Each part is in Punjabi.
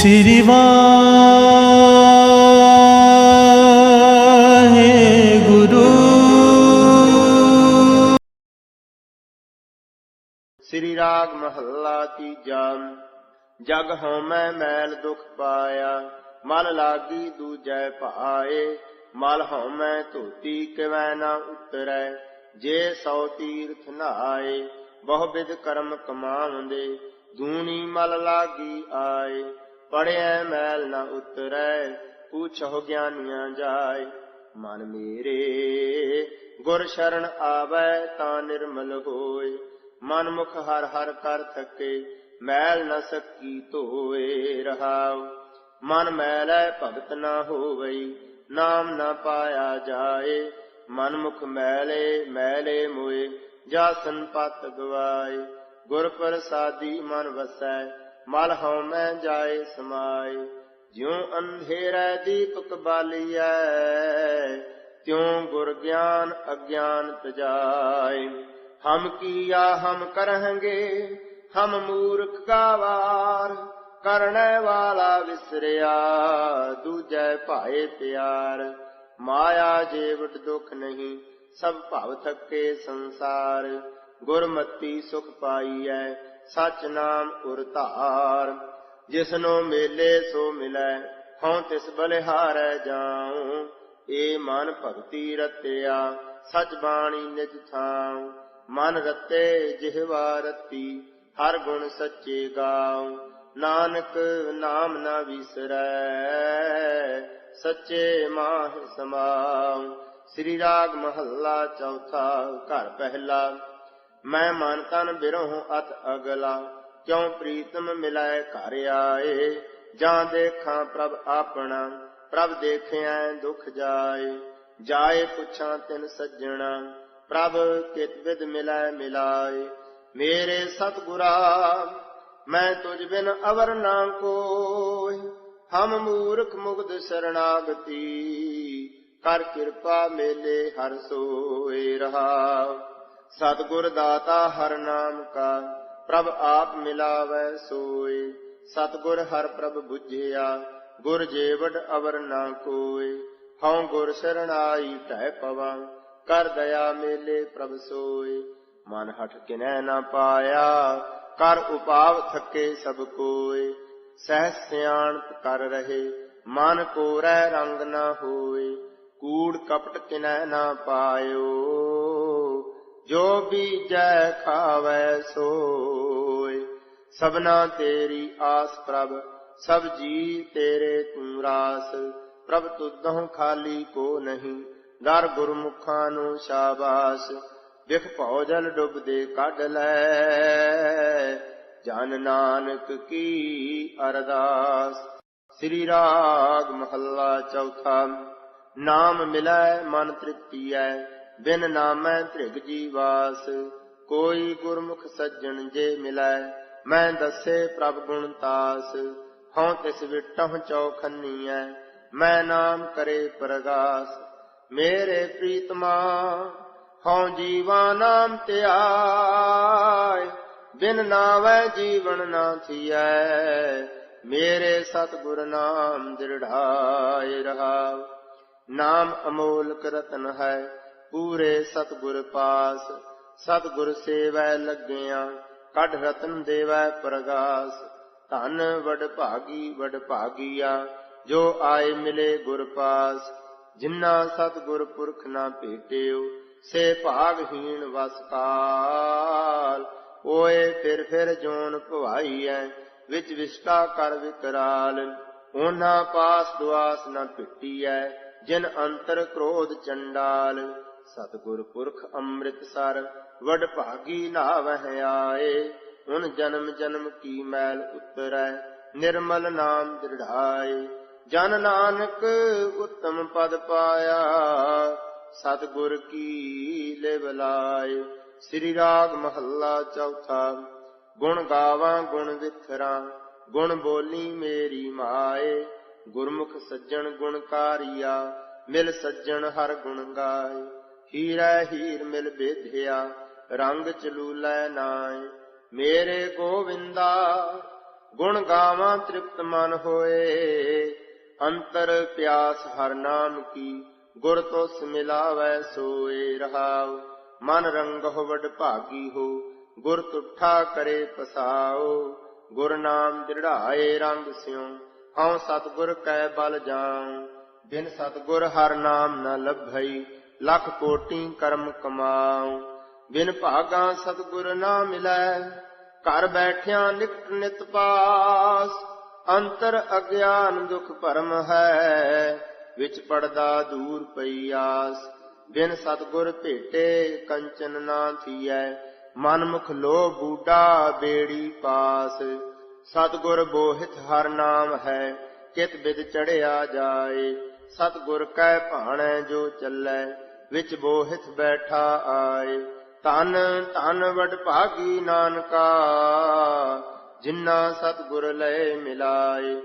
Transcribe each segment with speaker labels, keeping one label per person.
Speaker 1: ਸ੍ਰੀ ਵਾਹਿਗੁਰੂ
Speaker 2: ਸ੍ਰੀ ਰਾਗ ਮਹੱਲਾ ਤੀਜਾ ਜਗ ਹਉਮੈ ਮੈਲ ਦੁਖ ਪਾਇਆ ਮਲ ਲਾਗੀ ਦੂਜੈ ਭਾਏ ਮਲ ਹਉਮੈ ਧੋਤੀ ਕਿਵੈ ਨਾ ਉਤਰੈ ਜੇ ਸੌ ਤੀਰਥ ਨਹਾਏ ਬਹੁ ਵਿਧ ਕਰਮ ਕਮਾਉਂਦੇ ਦੂਣੀ ਮਲ ਲਾਗੀ ਆਏ ਪੜਿਐ ਮੈਲ ਨਾ ਉਤਰੈ ਪੁੱਛੋ ਗਿਆਨੀਆਂ ਜਾਏ। ਮਨ ਮੇਰੇ, ਗੁਰ ਸ਼ਰਨ ਆਵੈ ਤਾਂ ਨਿਰਮਲ ਹੋਏ। ਮਨ ਮੁਖ ਹਰ ਹਰ ਕਰ ਥਕੇ, ਮੈਲ ਨ ਸਕੀ ਧੋਏ ਰਹਾਉ। ਮਨ ਮੈਲੈ ਭਗਤ ਨਾ ਹੋਵਈ ਨਾਮ ਨਾ ਪਾਇਆ ਜਾਏ। ਮਨ ਮੁਖ ਮੈਲੇ ਮੈਲੇ ਮੋਏ ਜਾ ਸੰਪਤ ਗਵਾਏ। ਗੁਰ ਪ੍ਰਸਾਦੀ ਮਨ ਵਸੈ ਮਲ ਹਉ ਮੈਂ ਜਾਏ ਸਮਾਏ, ਜਿਉ ਅੰਧੇਰੈ ਦੀਪਕ ਬਾਲੀਐ, ਤਿਉ ਗੁਰ ਗਿਆਨ ਅਗਿਆਨ ਤਜਾਏ। ਹਮ ਕੀਆ ਹਮ ਕਰਹੰਗੇ, ਹਮ ਮੂਰਖ ਗਾਵਾਰ, ਕਰਨੇ ਵਾਲਾ ਵਿਸਰਿਆ, ਦੂਜੈ ਭਾਏ ਪਿਆਰ ਮਾਇਆ ਜੀਵਟ ਦੁਖ ਨਹੀਂ, ਸਭ ਭਵ ਥਕੇ ਸੰਸਾਰ, ਗੁਰਮਤੀ ਸੁਖ ਪਾਈਐ ਸਚ ਨਾਮ ਉਰ ਧਾਰ। ਜਿਸਨੋ ਮੇਲੇ ਸੋ ਮਿਲੈ, ਹਉ ਤਿਸ ਬਲਿਹਾਰੈ ਜਾਉ। ਏ ਮਨ ਭਗਤੀ ਰਤਿਆ, ਸਚ ਬਾਣੀ ਨਿਜ ਥਾਉ। ਮਨ ਰਤੇ ਜਿਹਵਾ ਰਤੀ, ਹਰ ਗੁਣ ਸੱਚੇ ਗਾਉ। ਨਾਨਕ ਨਾਮ ਨਾ ਵਿਸਰੈ, ਸੱਚੇ ਮਾਹ ਸਮਾਉ। ਸ੍ਰੀ ਰਾਗ ਮਹੱਲਾ ਚੌਥਾ, ਘਰ ਪਹਿਲਾ। ਮੈਂ ਮਨ ਤਨ ਬਿਰਹੁ ਅਤ ਅਗਲਾ, ਕਿਉ ਪ੍ਰੀਤਮ ਮਿਲੈ ਘਰ ਆਏ? ਜਾਂ ਦੇਖਾਂ ਪ੍ਰਭ ਆਪਣਾ, ਪ੍ਰਭ ਦੇਖਿਆ ਦੁਖ ਜਾਏ। ਜਾਏ ਪੁੱਛਾਂ ਤਿਨ ਸੱਜਣਾ, ਪ੍ਰਭ ਕਿਤ ਵਿਦ ਮਿਲੈ ਮਿਲਾਏ? ਮੇਰੇ ਸਤਿਗੁਰਾ, ਮੈਂ ਤੁਝ ਬਿਨ ਅਵਰ ਨਾ ਕੋਇ। ਹਮ ਮੂਰਖ ਮੁਗਧ ਸਰਣਾਗਤੀ, ਕਰ ਕਿਰਪਾ ਮੇਲੇ ਹਰ ਸੋਏ ਰਹਾ ਸਤਿਗੁਰ ਦਾਤਾ ਹਰ ਨਾਮ ਕਾ, ਪ੍ਰਭ ਆਪ ਮਿਲਾਵੈ ਸੋਏ। ਸਤਿਗੁਰ ਹਰ ਪ੍ਰਭ 부ਝਿਆ ਗੁਰ ਜੇਵਡ ਅਵਰ ਨਾ ਕੋਏ। ਹਉ ਗੁਰ ਸਰਣਾਈ ਟਹਿ ਪਵਾਂ, ਕਰ ਦਇਆ ਮੇਲੇ ਪ੍ਰਭ ਸੋਏ। ਮਨ ਹਟ ਕਿਨੈ ਨਾ ਪਾਇਆ, ਕਰ ਉਪਾਵ ਥਕੇ ਸਭ ਕੋਏ। ਸਹਿ ਸਿਆਣਪ ਕਰ ਰਹੇ, ਮਨ ਕੋਰੈ ਰੰਗ ਨਾ ਹੋਏ। ਕੂੜ ਕਪਟ ਕਿਨੈ ਨਾ ਪਾਇਓ। ਜੋ ਬੀਜੈ ਖਾਵੈ ਸੋਏ। ਸਭਨਾ ਤੇਰੀ ਆਸ ਪ੍ਰਭ, ਸਭ ਜੀ ਤੇਰੇ ਤੂੰ ਰਾਸ। ਪ੍ਰਭ ਤੁਧੋਂ ਖਾਲੀ ਕੋ ਨਹੀਂ, ਦਰ ਗੁਰਮੁਖਾਂ ਨੂੰ ਸ਼ਾਬਾਸ਼। ਵਿਖ ਭਉ ਜਲ ਡੁੱਬਦੇ ਕੱਢ ਲੈ। ਜਨ ਨਾਨਕ ਕੀ ਅਰਦਾਸ। ਸ੍ਰੀ ਰਾਗ ਮਹੱਲਾ ਚੌਥਾ। ਨਾਮ ਮਿਲੈ ਮਨ ਤ੍ਰਿਪਤੀਐ। ਬਿਨ ਨਾਮੈ ਧ੍ਰਿਗ ਜੀਵਾਸ, ਕੋਈ ਗੁਰਮੁਖ ਸੱਜਣ ਜੇ ਮਿਲੈ, ਮੈਂ ਦੱਸੇ ਪ੍ਰਭ ਗੁਣ ਤਾਸ। ਹਉ ਤਿਸ ਵਿਟਹੁ ਚੌਖੰਨੀਐ, ਮੈਂ ਨਾਮ ਕਰੇ ਪ੍ਰਗਾਸ। ਮੇਰੇ ਪ੍ਰੀਤਮਾ, ਹਉ ਜੀਵਾ ਨਾਮ ਧਿਆਇ ਬਿਨ ਨਾਵੈ ਜੀਵਨ ਨਾ ਥੀਐ। ਮੇਰੇ ਸਤਿਗੁਰ ਨਾਮ ਦਿਰੜਾਏ ਰਹਾਉ। ਨਾਮ ਅਮੋਲਕ ਰਤਨ ਹੈ ਪੂਰੇ ਸਤਿਗੁਰ ਪਾਸ, ਸਤਿਗੁਰ ਸੇਵੈ ਲੱਗਿਆ, ਕਢ ਰਤਨ ਦੇਵੈ ਪ੍ਰਗਾਸ। ਧਨ ਵਡ ਭਾਗੀ ਵਡ ਭਾਗੀਆ, ਜੋ ਆਏ ਮਿਲੇ ਗੁਰ ਪਾਸ। ਜਿਨ੍ਹਾਂ ਸਤਿਗੁਰ ਪੁਰਖ ਨਾ ਭੇਟਿਓ, ਸੇ ਭਾਗਹੀਣ ਵਸ ਕਾਲ ਓਏ ਫਿਰ ਫਿਰ ਜੋਨ ਭਵਾਈਐ, ਵਿੱਚ ਵਿਸਟਾ ਕਰ ਵਿਕਰਾਲ। ਉਹਨਾਂ ਪਾਸ ਦੁਆਸ ਨ ਪਿੱਟੀਐ ਜਿਨ ਅੰਤਰ ਕ੍ਰੋਧ ਚੰਡਾਲ। ਸਤਿਗੁਰ ਪੁਰਖ ਅੰਮ੍ਰਿਤਸਰ, ਵਡ ਭਾਗੀ ਨਾਵਹਿ ਆਏ। ਹੁਣ ਜਨਮ ਜਨਮ ਕੀ ਮੈਲ ਉਤਰੈ, ਨਿਰਮਲ ਨਾਮ ਦ੍ਰਿੜਾਏ। ਜਨ ਨਾਨਕ ਉਤਮ ਪਦ ਪਾਇਆ, ਸਤਿਗੁਰ ਕੀ ਲਿਵ ਸ੍ਰੀ ਰਾਗ ਮਹੱਲਾ ਚੌਥਾ, ਗੁਣ ਗਾਵਾਂ, ਗੁਣ ਵਿਖਰਾਂ, ਗੁਣ ਬੋਲੀ ਮੇਰੀ ਮਾਏ। ਗੁਰਮੁਖ ਸੱਜਣ ਗੁਣਕਾਰੀਆ ਮਿਲ ਸੱਜਣ ਹਰ ਗੁਣ ਗਾਏ। ਹੀਰਾ ਹੀਰ ਮਿਲ ਬੇਧਿਆ, ਰੰਗ ਚਲੂਲੇ ਨਾਏ। ਮੇਰੇ ਗੋਵਿੰਦਾ, ਗੁਣ ਗਾਵਾਂ ਤ੍ਰਿਪਤ ਮਨ ਹੋਏ। ਅੰਤਰ ਪਿਆਸ ਹਰ ਨਾਮ ਕੀ ਗੁਰ ਤੋਸ ਮਿਲਾਵੈ ਸੋਏ ਰਹਾਉ। ਮਨ ਰੰਗਹੁ ਵਡ ਭਾਗੀ ਹੋ, ਗੁਰ ਤੁਠਾ ਕਰੇ ਪਸਾਓ ਗੁਰ ਨਾਮ ਦ੍ਰਿੜਾਏ ਰੰਗ ਸਿਉ, ਹਉ ਸਤਿਗੁਰ ਕੈ ਬਲ ਜਾਉ। ਬਿਨ ਸਤਿਗੁਰ ਹਰ ਨਾਮ ਨ ਲੱਭਈ ਲੱਖ ਕੋਟੀ ਕਰਮ ਕਮਾਉ। ਬਿਨ ਭਾਗਾ ਸਤਿਗੁਰ ਨਾ ਮਿਲੈ, ਘਰ ਬੈਠਿਆਂ ਨਿਕਟ ਨਿਤ ਪਾਸ। ਅੰਤਰ ਅਗਿਆਨ ਦੁਖ ਭਰਮ ਹੈ, ਵਿੱਚ ਪੜਦਾ ਦੂਰ ਪਈ ਆਸ। ਬਿਨ ਸਤਿਗੁਰ ਭੇਟੇ ਕੰਚਨ ਨਾ ਥੀਐ ਮਨ ਮੁਖ ਲੋ ਬੂਡਾ ਬੇੜੀ ਪਾਸ। ਸਤਿਗੁਰ ਬੋਹਿਤ ਹਰ ਨਾਮ ਹੈ, ਕਿਤ ਬਿਦ ਚੜਿਆ ਜਾਏ। ਸਤਿਗੁਰ ਕੈ ਭਾਣੈ ਜੋ ਚੱਲੈ ਵਿੱਚ ਬੋਹਿਤ ਬੈਠਾ ਆਏ। ਧਨ ਧਨ ਵਡ ਭਾਗੀ ਨਾਨਕਾ ਜਿਨ੍ਹਾਂ ਸਤਿਗੁਰ ਲੈ ਮਿਲਾਏ।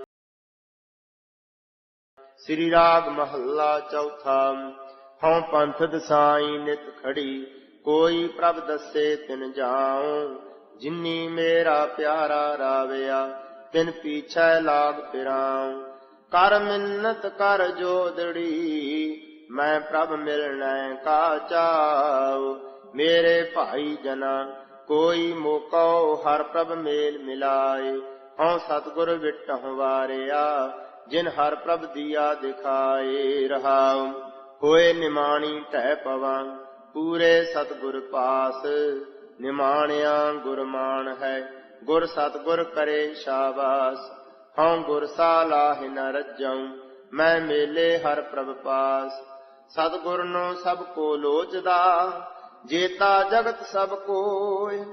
Speaker 2: ਸ੍ਰੀ ਰਾਗ ਮਹੱਲਾ ਚੌਥਾ, ਹਉ ਪੰਥ ਦਸਾਈ ਨਿਤ ਖੜੀ, ਕੋਈ ਪ੍ਰਭ ਦੱਸੇ ਤਿਨ ਜਾਉ। ਜਿਨੀ ਮੇਰਾ ਪਿਆਰਾ ਰਾਵਿਆ, ਤਿਨ ਪੀਛੈ ਲਾਗ ਫਿਰਾਉ। ਕਰ ਮਿੰਨਤ ਕਰ ਜੋਦੜੀ ਮੈਂ ਪ੍ਰਭ ਮਿਲਣੈ ਕਾ ਚਾਉ। ਮੇਰੇ ਭਾਈ ਜਨਾ, ਕੋਈ ਮੋਕਉ ਹਰ ਪ੍ਰਭ ਮੇਲ ਮਿਲਾਏ। ਹਉ ਸਤਿਗੁਰ ਵਿਟਹੁ ਵਾਰਿਆ ਜਿਨ ਹਰ ਪ੍ਰਭ ਦੀਆ ਦਿਖਾਏ ਰਹਾਉ। ਹੋਏ ਨਿਮਾਣੀ ਟਹਿ ਪਵਾਂ, ਪੂਰੇ ਸਤਿਗੁਰ ਪਾਸ। ਨਿਮਾਣਿਆ ਗੁਰਮਾਨ ਹੈ, ਗੁਰ ਸਤਿਗੁਰ ਕਰੇ ਸ਼ਾਬਾਸ। ਹਉ ਗੁਰ ਸਾਲਾਹਿ ਨ ਰੱਜਉ, ਮੈਂ ਮੇਲੇ ਹਰ ਪ੍ਰਭ ਪਾਸ। ਸਤਿਗੁਰ ਨੂੰ ਸਭ ਕੋ ਲੋਚਦਾ, ਜੇਤਾ ਜਗਤ ਸਭ ਕੋਇ,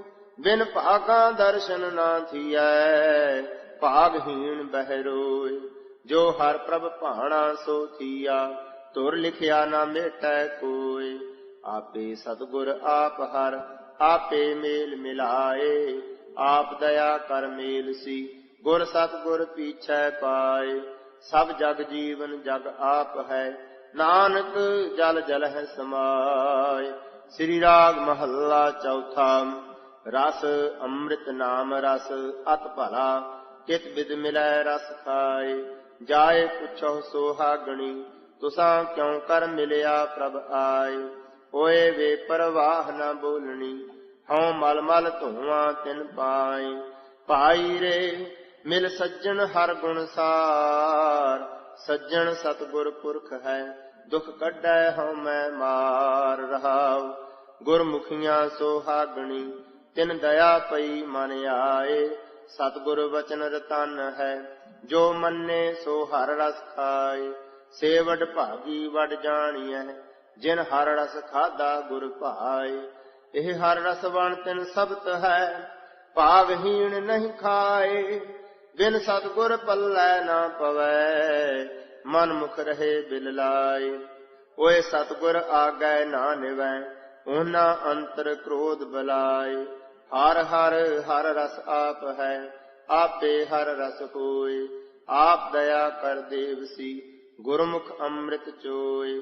Speaker 2: ਬਿਨ ਭਾਗਾ ਦਰਸ਼ਨ ਨਾ ਥੀਐ, ਭਾਗਹੀਣ ਬਹਿਰੋਇ, ਜੋ ਹਰ ਪ੍ਰਭ ਭਾਣਾ ਸੋ ਥੀਆ, ਤੁਰ ਲਿਖਿਆ ਨਾ ਮੇਟੈ ਕੋਇ, ਆਪੇ ਸਤਿਗੁਰ ਆਪ ਹਰ, ਆਪੇ ਮੇਲ ਮਿਲਾਏ, ਆਪ ਦਇਆ ਕਰ ਮੇਲ ਸੀ, ਗੁਰ ਸਤਿਗੁਰ ਪੀਛੈ ਪਾਏ, ਸਭ ਜਗ ਜੀਵਨ ਜਗ ਆਪ ਹੈ ਨਾਨਕ ਜਲ ਜਲ ਹੈ ਸਮਾਏ। ਸ੍ਰੀ ਰਾਗ ਮਹੱਲਾ ਚੌਥਾ, ਰਸ ਅੰਮ੍ਰਿਤ ਨਾਮ ਰਸ, ਅਤ ਭਲਾ ਕਿਤ ਬਿਦ ਮਿਲੈ ਰਸ ਖਾਏ। ਜਾਏ ਪੁੱਛੋ ਸੋਹਾਗਣੀ, ਤੁਸਾਂ ਕਿਉ ਕਰ ਮਿਲਿਆ ਪ੍ਰਭ ਆਏ। ਓਏ ਵੇ ਪਰਵਾਹ ਨਾ ਬੋਲਣੀ, ਹਉ ਮਲ ਮਲ ਧੂਆਂ ਤਿਨ ਪਾਏ। ਭਾਈ ਰੇ, ਮਿਲ ਸੱਜਣ ਹਰ ਗੁਣ ਸਾਰ, ਸੱਜਣ ਸਤਗੁਰ ਪੁਰਖ ਹੈ। ਦੁਖ ਕੱਢੈ ਹਉ ਮੈਂ ਮਾਰ ਰਹਾਉ। ਗੁਰਮੁਖੀਆਂ ਸੋਹਾਗਣੀ ਤਿਨ ਦਇਆ ਪਈ ਮਨ ਆਏ। ਸਤਗੁਰ ਵਚਨ ਰਤਨ ਹੈ, ਜੋ ਮੰਨੇ ਸੋ ਹਰ ਰਸ ਖਾਏ। ਸੇਵਡ ਭਾਗੀ ਵਡ ਜਾਣੀਐ, ਜਿਨ ਹਰ ਰਸ ਖਾਦਾ ਗੁਰ ਭਾਏ। ਇਹ ਹਰ ਰਸ ਵਣ ਤਿਨ ਸਬਤ ਹੈ ਭਾਵਹੀਣ ਨਹੀਂ ਖਾਏ। ਬਿਨ ਸਤਗੁਰ ਪੱਲੇ ਨਾ ਪਵੈ ਮਨ ਮੁਖ ਰਹੇ ਬਿਲ ਲਾਏ। ਓਏ ਸਤਗੁਰ ਆਗੈ ਨਾ ਨਿਵੈ ਉਹਨਾਂ ਅੰਤਰ ਕ੍ਰੋਧ ਬਲਾਏ। ਹਰ ਹਰ ਹਰ ਰਸ ਆਪ ਹੈ, ਆਪੇ ਹਰ ਰਸ ਹੋਏ। ਆਪ ਦਇਆ ਕਰ ਦੇਵ ਸੀ, ਗੁਰਮੁਖ ਅੰਮ੍ਰਿਤ ਚੋਏ।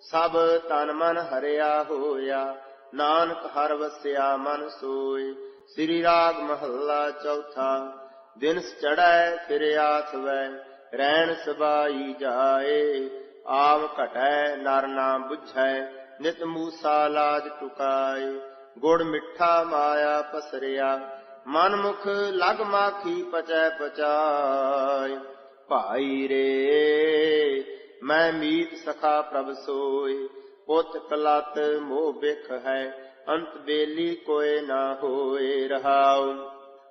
Speaker 2: ਸਭ ਤਨ ਮਨ ਹਰਿਆ ਹੋਇਆ, ਨਾਨਕ ਹਰ ਵਸਿਆ ਮਨ ਸੋਏ। ਸ੍ਰੀ ਰਾਗ ਮਹੱਲਾ ਚੌਥਾ ਦਿਨ ਚੜੈ ਫਿਰ ਆਥਵੈ ਰਹਿਣ ਸਬਾਈ ਜਾਏ ਆਵ ਘਟੈ, ਨਰ ਨਾ 부ਝੈ ਨਿਤ ਮੂਸਾ ਲਾਜ ਟੁਕਾਏ। ਗੁੜ ਮਿੱਠਾ ਮਾਇਆ ਪਸਰਿਆ ਮਨ ਮੁਖ ਲਗ ਮਾਖੀ ਪਚੈ ਪਚਾਏ। ਭਾਈ ਰੇ, ਮੈਂ ਮੀਤ ਸਖਾ ਪ੍ਰਭ ਸੋਏ, ਪੁੱਤ ਕਲਤ ਮੋਹ ਬਿਖ ਹੈ, ਅੰਤ ਬੇਲੀ ਕੋਏ ਨਾ ਹੋਏ ਰਹਾਉ।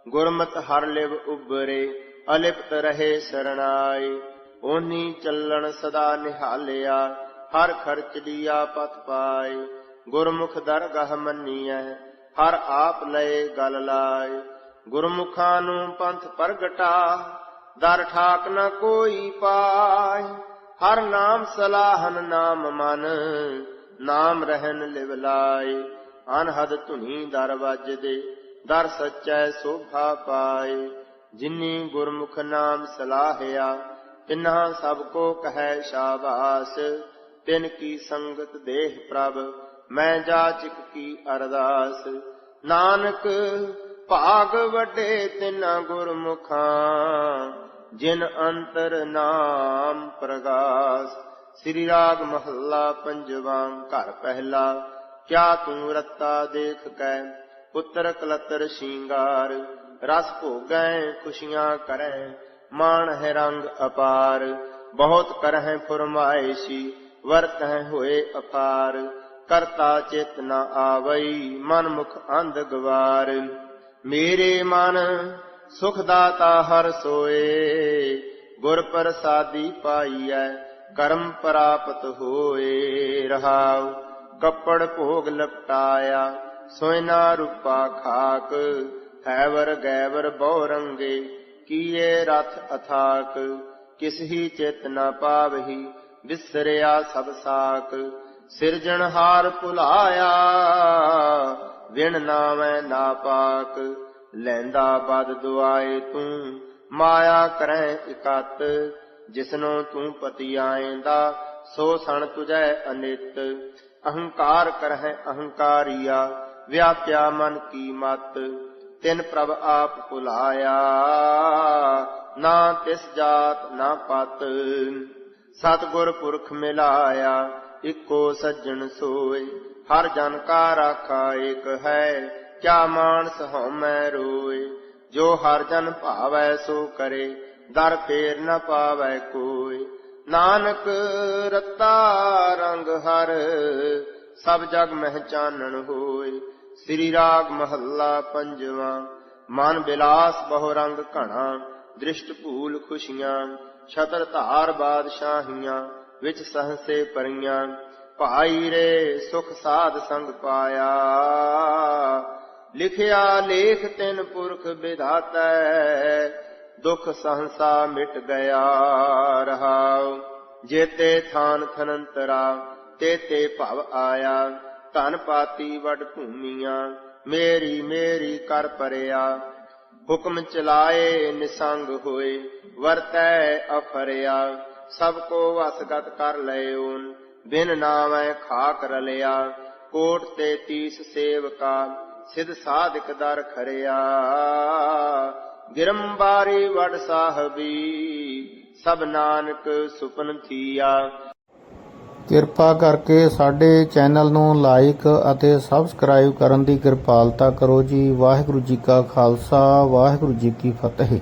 Speaker 2: ਗੁਰਮਤ ਹਰ ਲਿਵ ਉਬਰੇ ਅਲਿਪਤ ਰਹੇ ਸਰਣਾਈ ਓਨੀ ਚੱਲਣ ਸਦਾ ਨਿਹਾਲਿਆ, ਹਰ ਖਰਚ ਲੀਆ ਪਤ ਪਾਏ। ਗੁਰਮੁਖ ਦਰਗਹ ਮੰਨੀਐ, ਹਰ ਆਪ ਲਏ ਗਲ ਲਾਏ। ਗੁਰਮੁਖਾਂ ਨੂੰ ਪੰਥ ਪ੍ਰਗਟਾ, ਦਰ ਠਾਕ ਨ ਕੋਈ ਪਾਏ। ਹਰ ਨਾਮ ਸਲਾਹਨ ਨਾਮ ਮਨ, ਨਾਮ ਰਹਿਨ ਲਿਵ ਲਾਏ। ਅਨਹਦ ਧੁਨੀ ਦਰ ਵੱਜਦੇ, ਦਰ ਸੱਚੈ ਸੋਭਾ ਪਾਏ। ਜਿਨੀ ਗੁਰਮੁਖ ਨਾਮ ਸਲਾਹਿਆ, ਤਿਨ੍ਹਾਂ ਸਭ ਕੋ ਕਹੈ ਸ਼ਾਬਾਸ। ਤਿਨ ਕੀ ਸੰਗਤ ਦੇਹ ਪ੍ਰਭ, ਮੈਂ ਜਾਚਕ ਕੀ ਅਰਦਾਸ। ਨਾਨਕ, ਭਾਗ ਵੱਡੇ ਤਿਨਾ ਗੁਰਮੁਖਾਂ, ਜਿਨ ਅੰਤਰ ਨਾਮ ਪ੍ਰਗਾਸ। ਸ੍ਰੀ ਰਾਗ ਮਹੱਲਾ ਪੰਜਵਾਂ ਘਰ ਪਹਿਲਾ, ਕਿਆ ਤੂੰ ਰੱਤਾ ਦੇਖ ਕੈ, ਪੁੱਤਰ ਕਲਤਰ ਸ਼ਿੰਗਾਰ। ਰਸ ਭੋਗੈ, ਖੁਸ਼ੀਆਂ ਕਰੈ, ਮਾਣ ਹੈ ਰੰਗ ਅਪਾਰ। ਬਹੁਤ ਕਰਹਿ ਫਰਮਾਇਸ਼ੀ, ਵਰਤਹਿ ਹੋਏ ਅਪਾਰ। ਕਰਤਾ ਚਿਤ ਨ ਆਵਈ ਮਨ ਮੁਖ ਅੰਧ ਗਵਾਰ। ਮੇਰੇ ਮਨ ਸੁਖ ਦਾਤਾ ਹਰ ਸੋਏ, ਗੁਰ ਪ੍ਰਸਾਦੀ ਪਾਈਐ, ਕਰਮ ਪ੍ਰਾਪਤ ਹੋਏ ਰਹਾਉ। ਕੱਪੜ ਭੋਗ ਲਪਟਾਇਆ, ਸੋਇਨਾ ਰੂਪਾ ਖਾਕ ਐਵਰ ਗੈਵਰ ਬਹੁ ਰੰਗੇ, ਕੀਏ ਰਥ ਅਥਾਕ ਕਿਸ ਚਿਤ ਨ ਪਾਵਹੀ ਵਿਸਰਿਆ ਸਭ ਸਾਕ। ਸਿਰਜਣਹਾਰ ਭੁਲਾਇਆ, ਵਿਣ ਨਾਮੈ ਨਾ ਪਾਕ। ਲੈਂਦਾ ਬਦ ਦੁਆਏ ਤੂੰ, ਮਾਇਆ ਕਰੈ ਇਕਤ। ਜਿਸਨੋਂ ਤੂੰ ਪਤੀ ਆਏਂਦਾ, ਸੋ ਸਣ ਤੁਜੈ ਅਨਿਤ। ਅਹੰਕਾਰ ਕਰਹਿ ਅਹੰਕਾਰੀਆ, ਵਿਆਪਿਆ ਮਨ ਕੀ ਮਤ। ਤਿਨ ਪ੍ਰਭ ਆਪ ਭੁਲਾਇਆ। ਨਾ ਤਿਸ ਜਾਤ, ਨਾ ਪਤ। ਸਤਿਗੁਰ ਪੁਰਖ ਮਿਲਾਇਆ, ਇੱਕੋ ਸੱਜਣ ਸੋਏ। ਹਰ ਜਨ ਕਾ ਰਾਖਾ ਏਕ ਹੈ, ਕਿਆ ਮਾਨਸ ਹਉਮੈ ਰੋਏ। ਜੋ ਹਰ ਜਨ ਭਾਵੈ ਸੋ ਕਰੇ, ਦਰ ਫੇਰ ਨ ਪਾਵੈ ਕੋਈ ਨਾਨਕ ਰਤਾ ਰੰਗ ਹਰ, ਸਭ ਜਗ ਮਹਿ ਚਾਨਣ ਹੋਏ। ਸ੍ਰੀ ਰਾਗ ਮਹੱਲਾ ਪੰਜਵਾਂ। ਮਨ ਬਿਲਾਸ ਬਹੁ ਰੰਗ ਘਣਾ, ਦ੍ਰਿਸ਼ਟ ਭੂਲ ਖੁਸ਼ੀਆਂ, ਛਤਰ ਧਾਰ ਬਾਦਸ਼ਾਹੀਆਂ, ਵਿੱਚ ਸਹਸੇ ਪਰੀਆਂ, ਭਾਈ ਰੇ ਸੁਖ ਸਾਧ ਸੰਗ ਪਾਇਆ। ਲਿਖਿਆ ਲੇਖ ਤਿੰਨ ਪੁਰਖ ਵਿਧਾਤੈ, ਦੁਖ ਸਹੰਸਾ ਮਿਟ ਗਿਆ ਰਹਾਉ। ਜੇਤੇ ਥਾਨ ਥਨੰਤਰਾ, ਤੇਤੇ ਭਵ ਆਇਆ। ਧਨ ਪਾਤੀ ਵਡ ਭੂਮੀਆਂ, ਮੇਰੀ ਮੇਰੀ ਕਰ ਪਰਿਆ। ਹੁਕਮ ਚਲਾਏ, ਨਿਸੰਗ ਹੋਏ, ਵਰਤੈ ਅਫਰਿਆ। ਸਭ ਕੋ ਵਸਗਤ ਕਰ ਲਇਓਨ, ਬਿਨ ਨਾਮੈ ਖਾਕ ਰਲਿਆ। ਕੋਟ ਤੇ ਤੀਸ ਸੇਵਕਾ, ਸਿਧ ਸਾਧਕ ਦਰ ਖਰਿਆ। ਗਿਰੰਬਾਰੀ ਵਡ ਸਾਹਿਬੀ, ਸਭ ਨਾਨਕ ਸੁਪਨ ਥੀਆ।
Speaker 1: ਕਿਰਪਾ ਕਰਕੇ ਸਾਡੇ ਚੈਨਲ ਨੂੰ ਲਾਈਕ ਅਤੇ ਸਬਸਕ੍ਰਾਈਬ ਕਰਨ ਦੀ ਕਿਰਪਾਲਤਾ ਕਰੋ ਜੀ। ਵਾਹਿਗੁਰੂ ਜੀ ਕਾ ਖਾਲਸਾ, ਵਾਹਿਗੁਰੂ ਜੀ ਕੀ ਫਤਿਹ।